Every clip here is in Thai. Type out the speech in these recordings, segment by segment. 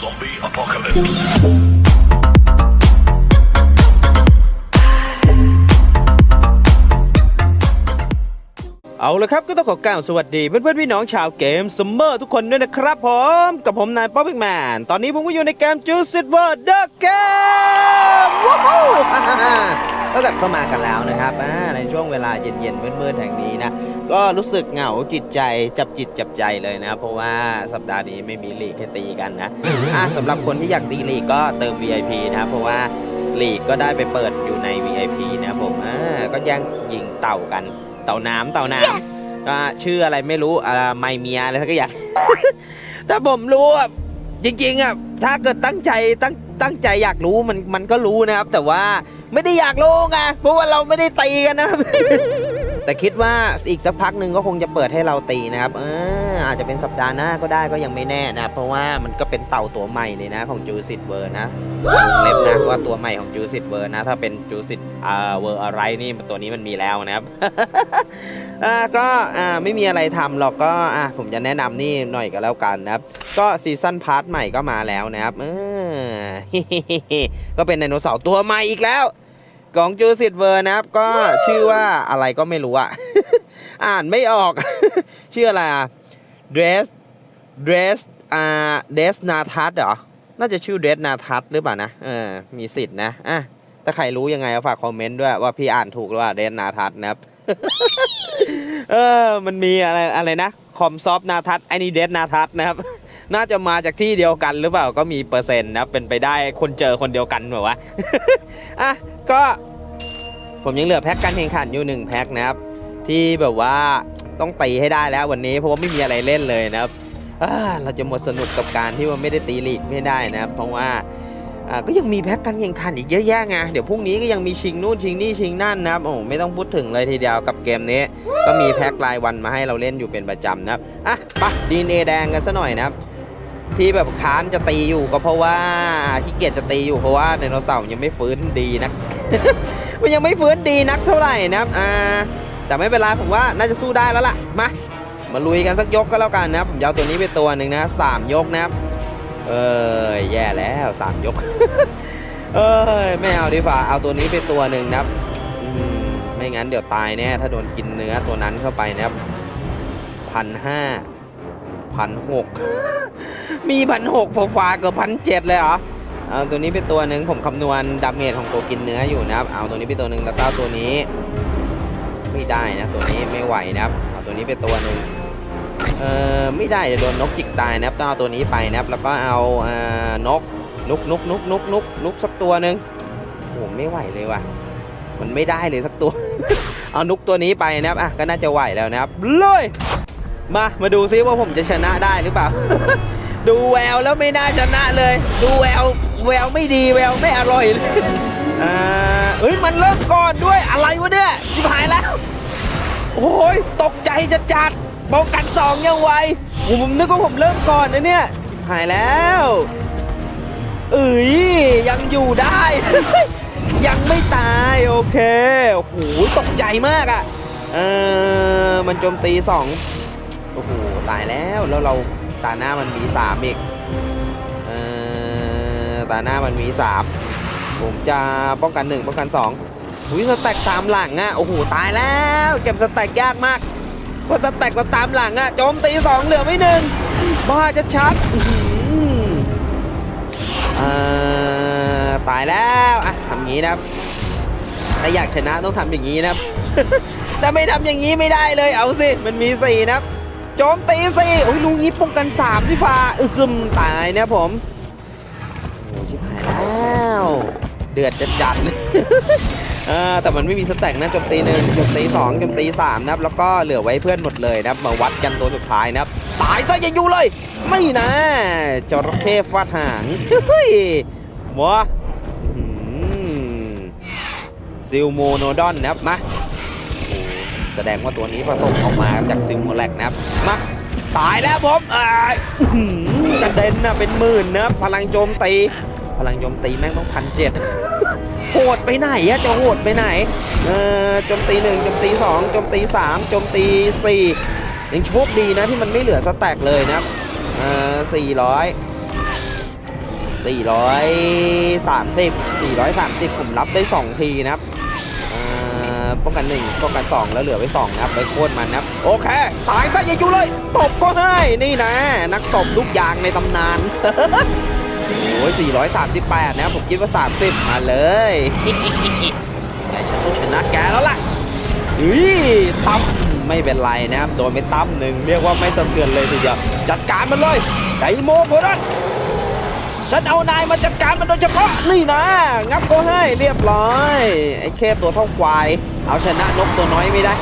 Zombie apocalypse. เอาละครับก็ต้องขอกล่าวสวัสดีเพื่อนๆพี่น้องชาวเกมซัมเมอร์ทุกคนด้วยนะครับผม กับผมนายป๊อปปิ้งแมน ตอนนี้ผมก็อยู่ในเกมจูซิตเวอร์เดอะเกมว้าว ก็กลับเข้ามากันแล้วนะครับอ่าในช่วงเวลาเย็นๆมืดๆแห่งนี้นะก็รู้สึกเหงาจิตใจจับจิตจับใจเลยนะ เพราะว่าสัปดาห์นี้ไม่มีลีกให้ตีกันนะอะสำหรับคนที่อยากตีลีกก็เติม VIP นะครับเพราะว่าลีกก็ได้ไปเปิดอยู่ใน VIP นะครับผมอ่าก็แย่งยิงเต่ากัน เต่าน้ำเต่าน้ำก็ชื่ออะไรไม่รู้อ่าไมเมียอะไรสักอย่างถ้าผมรู้อะจริงๆอะถ้าเกิดตั้งใจตั้ง ตั้งใจอยากรู้มันมันก็รู้นะครับ แต่ว่าไม่ได้อยากรู้ไงเพราะว่าเราไม่ได้ตีกันนะครับแต่คิดว่าอีกสักพักหนึ่งก็คงจะเปิดให้เราตีนะครับเอออาจจะเป็นสัปดาห์หน้าก็ได้ก็ยังไม่แน่นะเพราะว่ามันก็เป็นเต่าตัวใหม่เลยนะของจูสิตเวอร์นะวงเล็บนะว่าตัวใหม่ของจูสิตเวอร์นะถ้าเป็นจูสิตเวอร์อะไรนี่ตัวนี้มันมีแล้วนะครับก็อ่าไม่มีอะไรทำหรอกก็อ่าผมจะแนะนำนี่หน่อยก็แล้วกันนะครับ ก็ซีซั่นพาร์ทใหม่ก็มาแล้วนะครับเออ ก็เป็นไดโนเสาร์ตัวใหม่อีกแล้วของจูสิตเวอร์นะครับ ก็ชื่อว่าอะไรก็ไม่รู้อะอ่านไม่ออก ชื่ออะไรอะ dress dress อ่า dress นาทัศเหรอ น่าจะชื่อ dress นาทัศหรือเปล่านะ เออ มีสิทธิ์นะ อะ ถ้าใครรู้ยังไงฝากคอมเมนต์ด้วยว่าพี่อ่านถูกหรือว่า dress นาทัศนะครับ เออ มันมีอะไรอะไรนะ คอมซอฟนาทัศไอ้นี่เดสนาทัศนะครับ น่าจะมาจากที่เดียวกันหรือเปล่าก็มีเปอร์เซ็นต์นะเป็นไปได้คนเจอคนเดียวกันแบบว่าอะก็ผมยังเหลือแพ็กการแข่งขันอยู่หนึ่งแพ็กนะครับ ที่แบบว่าต้องตีให้ได้แล้ววันนี้เพราะว่าไม่มีอะไรเล่นเลยนะครับเราจะหมดสนุกกับการที่ว่าไม่ได้ตีลีกไม่ได้นะครับ เพราะว่าก็ยังมีแพ็กการแข่งขันอีกเยอะแยะไงเดี๋ยวพรุ่งนี้ก็ยังมีชิงนู่นชิงนี่ชิงนั่นนะครับโอ้ไม่ต้องพูดถึงเลยทีเดียวกับเกมนี้ ก็มีแพ็กรายวันมาให้เราเล่นอยู่เป็นประจำนะครับอะไปดีเอแดงกันซะหน่อยนะครับ ที่แบบค้านจะตีอยู่ก็เพราะว่าขี้เกียจจะตีอยู่เพราะว่าไดโนเสาร์ยังไม่ฟื้นดีนัก มันยังไม่ฟื้นดีนักเท่าไหร่นะครับอ่าแต่ไม่เป็นไรผมว่าน่าจะสู้ได้แล้วล่ะมามาลุยกันสักยกก็แล้วกันนะผมจะเอาตัวนี้ไปตัวหนึ่งนะสามยกนะครับเออแย่แล้วสามยกเอ้ยไม่เอาดีกว่าเอาตัวนี้ไปตัวหนึ่งนะครับไม่งั้นเดี๋ยวตายแน่ถ้าโดนกินเนื้อตัวนั้นเข้าไปนะครับพันห้า พันหกมีพันหกฝาเกือบพันเจ็ดเลยเหรอเอาตัวนี้เป็นตัวหนึ่งผมคำนวณดาเมจของตัวกินเนื้ออยู่นะครับ เอาตัวนี้เป็นตัวหนึ่งแล้วก็เอาตัวนี้ ไม่ได้นะตัวนี้ไม่ไหวนะครับเอาตัวนี้เป็นตัวหนึ่งเอ่อไม่ได้จะโดนนกจิกตายนะครับต้องเอาตัวนี้ไปนะครับ แล้วก็เอาอ่านกนุกนุกนุกนุกนุกนุกสักตัวหนึ่งโอ้ไม่ไหวเลยว่ะมันไม่ได้เลยสักตัว เอานุกตัวนี้ไปนะครับอะก็น่าจะไหวแล้วนะครับเลย มา มาดูซิว่าผมจะชนะได้หรือเปล่า ดูแววแล้วไม่น่าชนะเลย ดูแววแววไม่ดีแววไม่อร่อยเลยอ่าเฮ้ยมันเริ่มก่อนด้วยอะไรวะเนี่ยชิบหายแล้ว โอ้ยตกใจจะจัดป้องกันสองยังไวโอ้ผมนึกว่าผมเริ่มก่อนนะเนี่ยชิบหายแล้วเอ้ยยังอยู่ได้ ยังไม่ตายโอเคโอ้โหตกใจมากอะ่ะเออมันโจมตีสอง โอ้โห ตายแล้วแล้วเราตาหน้ามันมีสามอีกเออตาหน้ามันมีสามผมจะป้องกันหนึ่งป้องกันสองอุ้ยสแต็กตามหลังอะ่ะโอ้โหตายแล้วเก็บสแต็กยากมากเพราะสแต็กเราตามหลังอะ่ะโจมตีสองเหลือไม่หนึ่งบ้าจะชัดอื้อตายแล้วอะทำงี้นะครับถ้าอยากชนะต้องทำอย่างนี้นะครับถ้าไม่ทำอย่างนี้ไม่ได้เลยเอาสิมันมีสี่นะครับ โจมตีสี่โอ้ยลุงนี้ป้องกันสามที่ฟ้าอึซึมตายนะผมโอ้ชิบหายแล้วเดือดจะจัดเออแต่มันไม่มีสแต็กนะโจมตีหนึ่งโจมตีสองโจมตีสามนะครับแล้วก็เหลือไว้เพื่อนหมดเลยนะครับมาวัดกันตัวสุดท้ายนะครับตายซะอย่าอยู่เลย ไม่นะจระเข้ฟาดหางเฮ้ยหมอซิลโมโนดอนนะครับมา แสดงว่าตัวนี้ผสมออกมาจากซิลโมแลกนะครับมาตายแล้วผมอ่ากระเด็นนะเป็นหมื่นนะพลังโจมตี พลังโจมตีแม่งต้องพันเจ็ดโหดไปไหนอะจะโหดไปไหน เออโจมตีหนึ่งโจมตีสองโจมตีสามโจมตีสี่ยังโชคดีนะที่มันไม่เหลือสแต็กเลยนะครับเออสี่ร้อย430 430ผมรับได้2ทีนะครับ ป้องกัน1ป้องกัน2แล้วเหลือไว้2นะครับไปโค่นมันนะครับโอเคตายซะอย่าอยู่เลยตบก็ให้นี่นะ นักตบทุกอย่างในตำนานโอ้ย438 นะครับผมคิดว่า 30 มาเลยแต่ฉันต้องชนะแกแล้วล่ะอุ้ยตั้มไม่เป็นไรนะครับ โดนไปตั้มหนึ่งเรียกว่าไม่สะเทือนเลยทีเดียว จัดการมันเลยไดโมโคดัน ฉันเอานายมาจัดการมันโดยเฉพาะนี่นะ งับก็ให้เรียบร้อย ไอ้เคตัวเท่าควาย เอาชนะนกตัวน้อยไม่ได้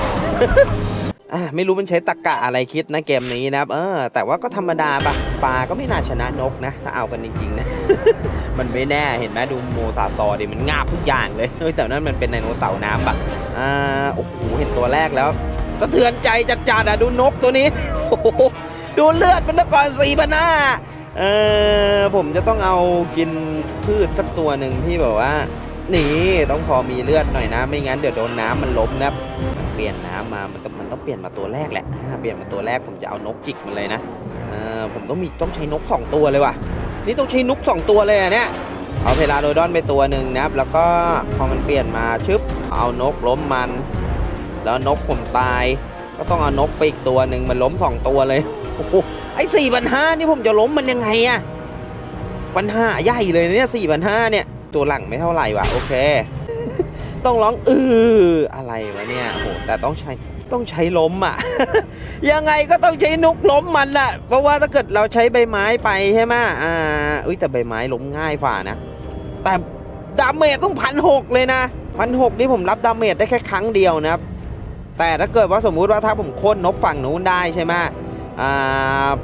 อะไม่รู้มันใช้ตะกะอะไรคิดนะเกมนี้นะครับเออ แต่ว่าก็ธรรมดาปะปลาก็ไม่น่าชนะนกนะ ถ้าเอากันจริงๆนะ มันไม่แน่เห็นไหมดูโมซาซอดิมันงาบทุกอย่างเลยแต่นั่นมันเป็นไดโนเสาร์น้ำปะอ่าโอ้โหเห็นตัวแรกแล้ว สะเทือนใจจัดๆอะดูนกตัวนี้ ดูเลือดมันตะกอนสีพันห้า เออผมจะต้องเอากินพืชสักตัวหนึ่งที่แบบว่านี่ต้องพอมีเลือดหน่อยนะ ไม่งั้นเดี๋ยวโดนน้ำมันล้มนะเปลี่ยนน้ำมามันต้องมันต้องเปลี่ยนมาตัวแรกแหละเปลี่ยนมาตัวแรกผมจะเอานกจิกมันเลยนะเออผมต้องมีต้องใช้นกสองตัวเลยว่ะ นี่ต้องใช้นกสองตัวเลยอะเนี่ยเอาเพลาโดดอนไปตัวหนึ่งนะครับ แล้วก็พอมันเปลี่ยนมาชึบเอานกล้มมัน แล้วนกผมตาย ก็ต้องเอานกไปอีกตัวหนึ่งมันล้มสองตัวเลยโอ้โห ไอ้สี่พันห้านี่ผมจะล้มมันยังไงอะปัญหาใหญ่เลยเนี่ยสี่พันห้าเนี่ย ตัวหลังไม่เท่าไหร่วะโอเค ต้องร้องอืออะไรวะเนี่ยโอ้โหแต่ต้องใช้ต้องใช้ล้มอะ ยังไงก็ต้องใช้นุกล้มมันอะ เพราะว่าถ้าเกิดเราใช้ใบไม้ไปใช่ไหมอ่าอุ้ยแต่ใบไม้ล้มง่ายฝ่านะ แต่ดาเมจต้องพันหกเลยนะพันหกนี่ผมรับดาเมจได้แค่ครั้งเดียวนะครับ แต่ถ้าเกิดว่าสมมุติว่าถ้าผมโค่นนกฝั่งนู้นได้ใช่ไหม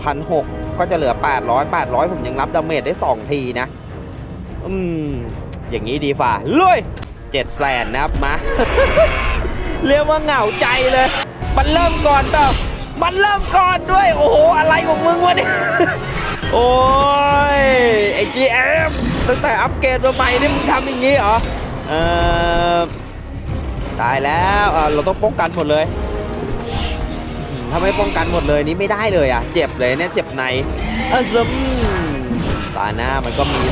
พันหกก็จะเหลือ 800 800 ผมยังรับดาเมจได้ 2 ทีนะ อืม อย่างนี้ดีฝ่าลุยเจ็ดแสนนะครับมา เรียกว่าเหงาใจเลย มันเริ่มก่อนเปล่ามันเริ่มก่อนด้วย โอ้โห อะไรของมึงวะเนี่ย โอ้ยไอ GM ตั้งแต่อัปเกรดมาใหม่นี่มึงทำอย่างงี้เหรอ เออตายแล้วเเราต้องป้องกันหมดเลย ถ้าไม่ป้องกันหมดเลยนี่ไม่ได้เลยอะ เจ็บเลยเนี่ยเจ็บในเออซึมตาหน้ามันก็มี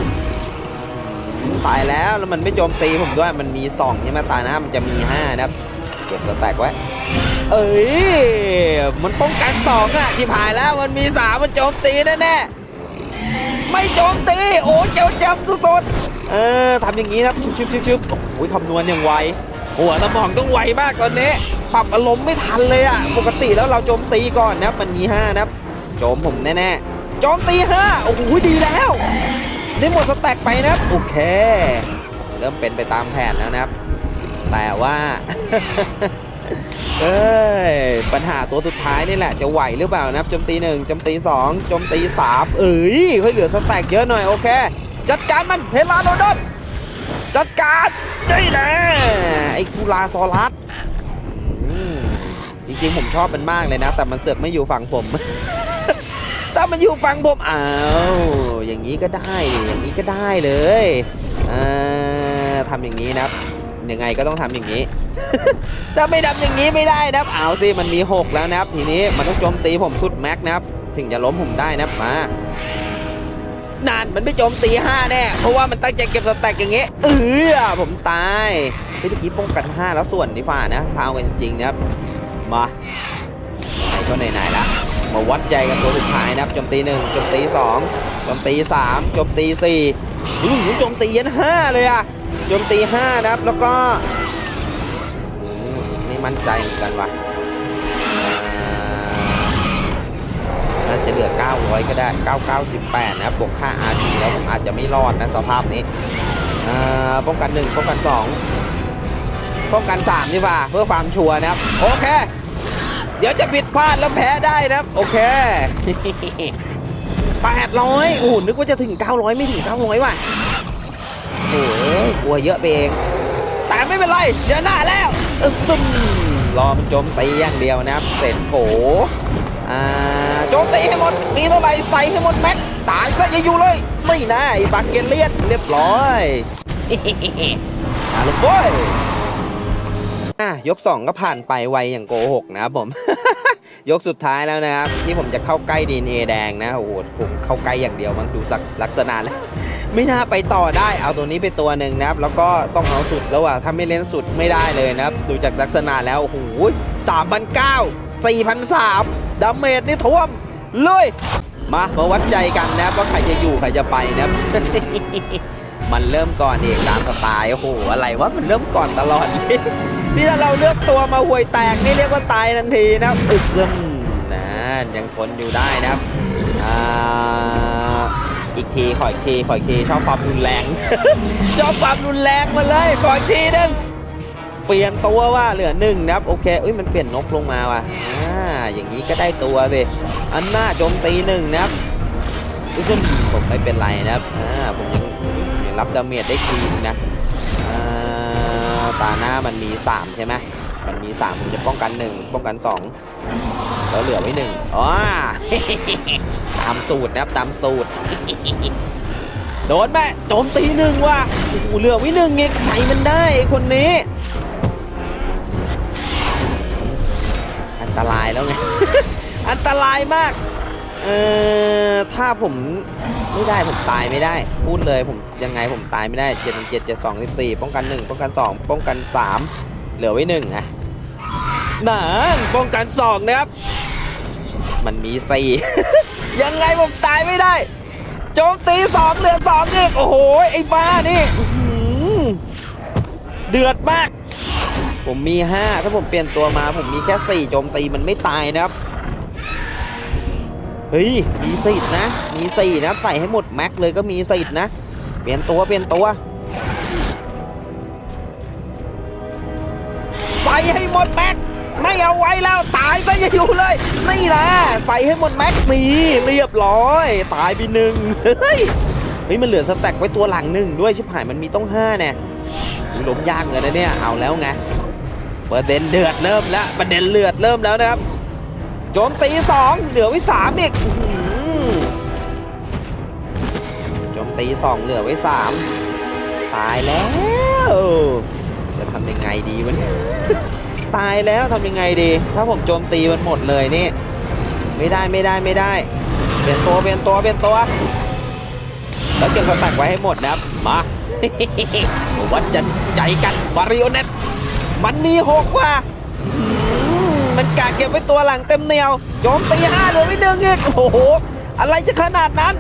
ตายแล้วแล้วมันไม่โจมตีผมด้วยมันมีสองใช่ไหมตาหน้ามันจะมีห้านะครับเก็บสแตกไว้ เอ้ยมันป้องกันสองอะที่ผ่านแล้วมันมีสามมันโจมตีแน่ๆไม่โจมตีโอ้เจ้าจำสุดๆเออทำอย่างนี้นะครับชุบๆๆๆโอ้ยคำนวณอย่างไว หัวสมองต้องไวมากตอนนี้ ปรับอารมณ์ไม่ทันเลยอะปกติแล้วเราโจมตีก่อนนะมันมีห้านะโจมผมแน่ๆโจมตีห้าโอ้โหดีแล้ว ได้หมดสแต็กไปนะโอเค เริ่มเป็นไปตามแผนแล้วนะครับ แต่ว่าเอ้ยปัญหาตัวสุดท้ายนี่แหละจะไหวหรือเปล่านะครับโจมตีหนึ่งโจมตีสองโจมตีสามเอ้ยค่อยเหลือสแต็กเยอะหน่อยโอเค จัดการมันเฮลาโดดอน จัดการได้แน่ไอ้กูลาซอรัสจริงๆผมชอบมันมากเลยนะ แต่มันเสือกไม่อยู่ฝั่งผม ถ้ามันอยู่ฝั่งผมอ้าวอย่างนี้ก็ได้อย่างนี้ก็ได้เลยอ่าทำอย่างนี้นะยังไงก็ต้องทำอย่างนี้ ถ้าไม่ทำอย่างนี้ไม่ได้นะครับเอาสิมันมี 6 แล้วนะครับ ทีนี้มันต้องโจมตีผมสุดแม็กนะครับ ถึงจะล้มผมได้นะครับมา นานมันไม่โจมตี5แน่ เพราะว่ามันตั้งใจเก็บสแต็กอย่างเงี้ยเออผมตายเมื่อกี้ป้องกัน5แล้วส่วนดีฝ่านะพากันจริงๆนะครับ มาไหนก็ไหนๆละมาวัดใจกันตัวสุดท้ายนะครับโจมตีหนึ่งโจมตีสองโจมตีสามโจมตีสี่อื้อหือโจมตียันห้าเลยอะโจมตีห้านะครับแล้วก็ไม่มั่นใจเหมือนกันว่ะาจะเหลือ 900 ก็ได้ 9918นะครับบวกค่า RT แล้วผมอาจจะไม่รอดนะสภาพนี้อ่าป้องกัน 1 ป้องกัน 2 ป้องกัน 3 ดีกว่า เพื่อความชัวร์นะครับ โอเค เดี๋ยวจะผิดพลาดแล้วแพ้ได้นะครับ โอเค 800โอ้โหนึกว่าจะถึง 900 ไม่ถึง 900 ว่ะโอ้ยกลัวเยอะไปเอง แต่ไม่เป็นไรชนะแล้วอึซึมรอมันจมตีอย่างเดียวนะครับ เสร็จโผ อ่าโจมตีให้หมด มีเท่าไหร่ใส่ให้หมดแม็กตายซะอย่าอยู่เลย ไม่นะไอ้บักเกเลียนเรียบร้อยมาลยโว้ยอะยก2ก็ผ่านไปไวอย่างโกหกนะครับผม ยกสุดท้ายแล้วนะครับ ที่ผมจะเข้าใกล้ดีเอแดงนะโอ้โหผมเข้าใกล้อย่างเดียวมั้งดูสักลักษณะแล้วไม่น่าไปต่อได้เอาตัวนี้ไปตัวหนึ่งนะครับ แล้วก็ต้องเอาสุดแล้วอะถ้าไม่เล่นสุดไม่ได้เลยนะครับ ดูจากลักษณะแล้วโอ้โหสามพันเก้า สี่พันสามดาเมจนี่ท่วมลุยมามาวัดใจกันนะครับว่าใครจะอยู่ใครจะไปนะครับมันเริ่มก่อนเองตามสไตล์โอ้โหอะไรวะมันเริ่มก่อนตลอดนี่ถ้าเราเลือกตัวมาห่วยแตกนี่เรียกว่าตายทันทีนะครับอึซึมนะยังทนอยู่ได้นะครับอ,อีกทีขออีกทีขออีกทีชอบความรุนแรง ชอบความรุนแรงมาเลยขออีกทีนึง เปลี่ยนตัวว่าเหลือหนึ่งนะครับโอเคอุ้ยมันเปลี่ยนนกลงมาว่ะอ่าอย่างนี้ก็ได้ตัวสิอันหน้าโจมตีหนึ่งนะครับอึซึมผมไม่เป็นไรนะครับอ่าผมยังยังรับดาเมจได้ทีนนะอ่าตาหน้ามันมี3ใช่ไหมมันมี3ผมจะป้องกัน1ป้องกัน2แล้วเหลือไว้หนึ่งอ๋อตามสูตรนะครับตามสูตรโดนแม่โจมตีหนึ่งว่ะโอ้โหเหลือไว้หนึ่งอีกใช้มันได้คนนี้ายแล้วไง อันตรายมาก เออถ้าผมไม่ได้ผมตายไม่ได้ พูดเลยผมยังไงผมตายไม่ได้เจ็ดเจ็ดเจ็ดสองสิบสี่ป้องกันหนึ่งป้องกันสองป้องกันสามเหลือไว้หนึ่งอะหนาป้องกันสองนะครับ มันมีสี่ยังไงผมตายไม่ได้ โจมตีสองเหลือสองอีกโอ้โหไอ้บ้านี่เดือดมาก ผมมีห้าถ้าผมเปลี่ยนตัวมา ผมมีแค่สี่โจมตีมันไม่ตายนะครับ เฮ้ย มีสิทธิ์นะ มีสี่นะใส่ให้หมดแม็กเลยก็มีสิทธิ์นะ เปลี่ยนตัวเปลี่ยนตัวใส่ให้หมดแม็กไม่เอาไว้แล้วตายซะอย่าอยู่เลย นี่นะใส่ให้หมดแม็กนี่เรียบร้อย ตายไปหนึ่งเฮ้ยเฮ้ยมันเหลือสแต็กไว้ตัวหลังหนึ่งด้วยชิบหายมันมีต้องห้าเนี่ยอุ๊ยล้มยากเลยนะเนี่ย เอาแล้วไง ประเด็นเดือดเริ่มแล้วประเด็นเลือดเริ่มแล้วนะครับโจมตีสองเหลือไว้สามอีกโจมตีสองเหลือไว้สามตายแล้วจะทำยังไงดีวะเนี่ยตายแล้วทำยังไงดี ถ้าผมโจมตีมันหมดเลยนี่ไม่ได้ไม่ได้ไม่ได้ เปลี่ยนตัวเปลี่ยนตัวเปลี่ยนตัวแล้วเก็บสแต็กไว้ให้หมดนะครับมาวัดจะใจกันวาริโอเน็ต มันมีหกว่ะมมันกะเก็บไว้ตัวหลังเต็มเหนียวโจมตีห้าเหลือไว้หนึ่งอีกโอ้โห อะไรจะขนาดนั้น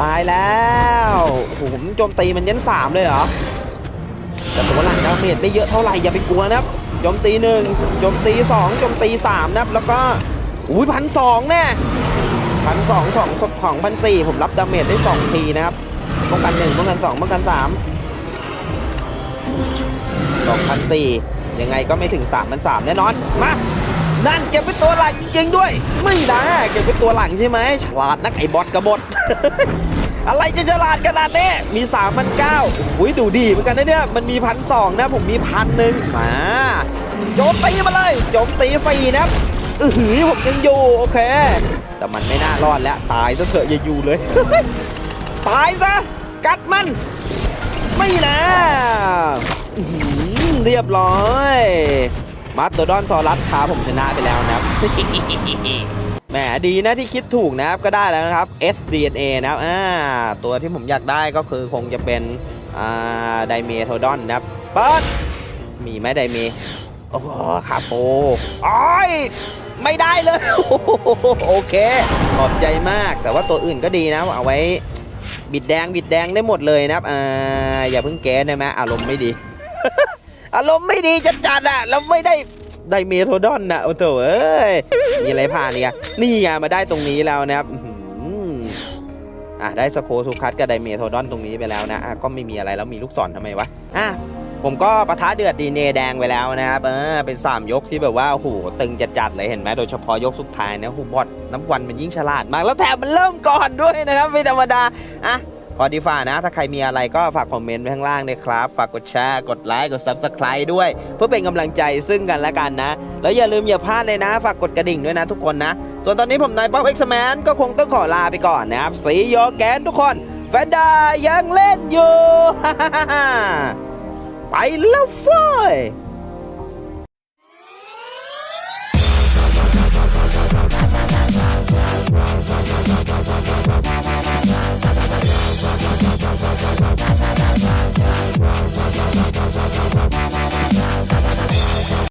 ตายแล้วโอ้โหผมโจมตีมันยันสามเลยเหรอแต่ตัวหลังดาเมจไม่เยอะเท่าไหร่อย่าไปกลัวนะครับโจมตีหนึ่งโจมตีสองโจมตีสามนะครับแล้วก็อุ้ยพันสองแน่พันสองสองสองพันสี่ผมรับดาเมจได้สองทีนะครับป้องกันหนึ่งป้องกันสองป้องกันสาม 2,004ยังไงก็ไม่ถึง 3 0 0 3แน่นอน มานั่นเก็บเป็นตัวหลังจริงด้วย ไม่นะเก็บเป็นตัวหลังใช่ไหมฉลาดนักไอ้บอสกระบดอะไรจะฉลาดขนาดนี้มี3,900อุ้ยดูดีเหมือนกันนะเนี่ย มันมีพันสองนะ ผมมีพันหนึ่งมาโจมตีมาเลยโจมตีสี่นะอือหือผมยังอยู่ โอเค แต่มันไม่น่ารอดแล้ว ตายซะเถอะอย่าอยู่เลย ตายซะ กัดมัน ไม่นะ เรียบร้อยมาสเตอร์ดอนซอรัสพาผมชนะไปแล้วนะครับแหมดีนะที่คิดถูกนะครับก็ได้แล้วนะครับ SDNA นะครับอ่าตัวที่ผมอยากได้ก็คือคงจะเป็นอ่าไดเมโทดอนนะครับเปิดมีไหมไดเมโอ้โหคาโปอ้อยไม่ได้เลย โอเค ขอบใจมาก แต่ว่าตัวอื่นก็ดีนะ เอาไว้ บิดแดงบิดแดงได้หมดเลยนะครับ อ่า อย่าเพิ่งแก้ได้ไหมอารมณ์ไม่ดี อารมณ์ไม่ดีจัดจัดๆอะแล้วไม่ได้ได้เมโทดอนนะโอ้โถเอ้ยมีอะไรผ่านเนี่ยนี่ไงมาได้ตรงนี้แล้วนะครับอะได้สโคซูคัสกับไดเมโทดอนตรงนี้ไปแล้วนะอะก็ไม่มีอะไรแล้วมีลูกศรทำไมวะอะผมก็ปะทะเดือดดีเนแดงไปแล้วนะครับเออเป็น 3 ยกที่แบบว่าโอ้โหตึงจัดๆเลยเห็นไหมโดยเฉพาะยกสุดท้ายนะหูบอดน้ำวันมันยิ่งฉลาดมาก แล้วแถมมันเริ่มก่อนด้วยนะครับไม่ธรรมดาอะ พอดีฝ่านะ ถ้าใครมีอะไรก็ฝากคอมเมนต์ไว้ข้างล่างด้วยครับ ฝากกดแชร์ กดไลค์ กด Subscribe ด้วย เพื่อเป็นกำลังใจซึ่งกันและกันนะ แล้วอย่าลืมอย่าพลาดเลยนะ ฝากกดกระดิ่งด้วยนะทุกคนนะ ส่วนตอนนี้ผมนายป๊อปเอ็กซ์แมนก็คงต้องขอลาไปก่อนนะครับสีโยแกนทุกคน แฟนดายังเล่นอยู่ ไปแล้วฟ้ย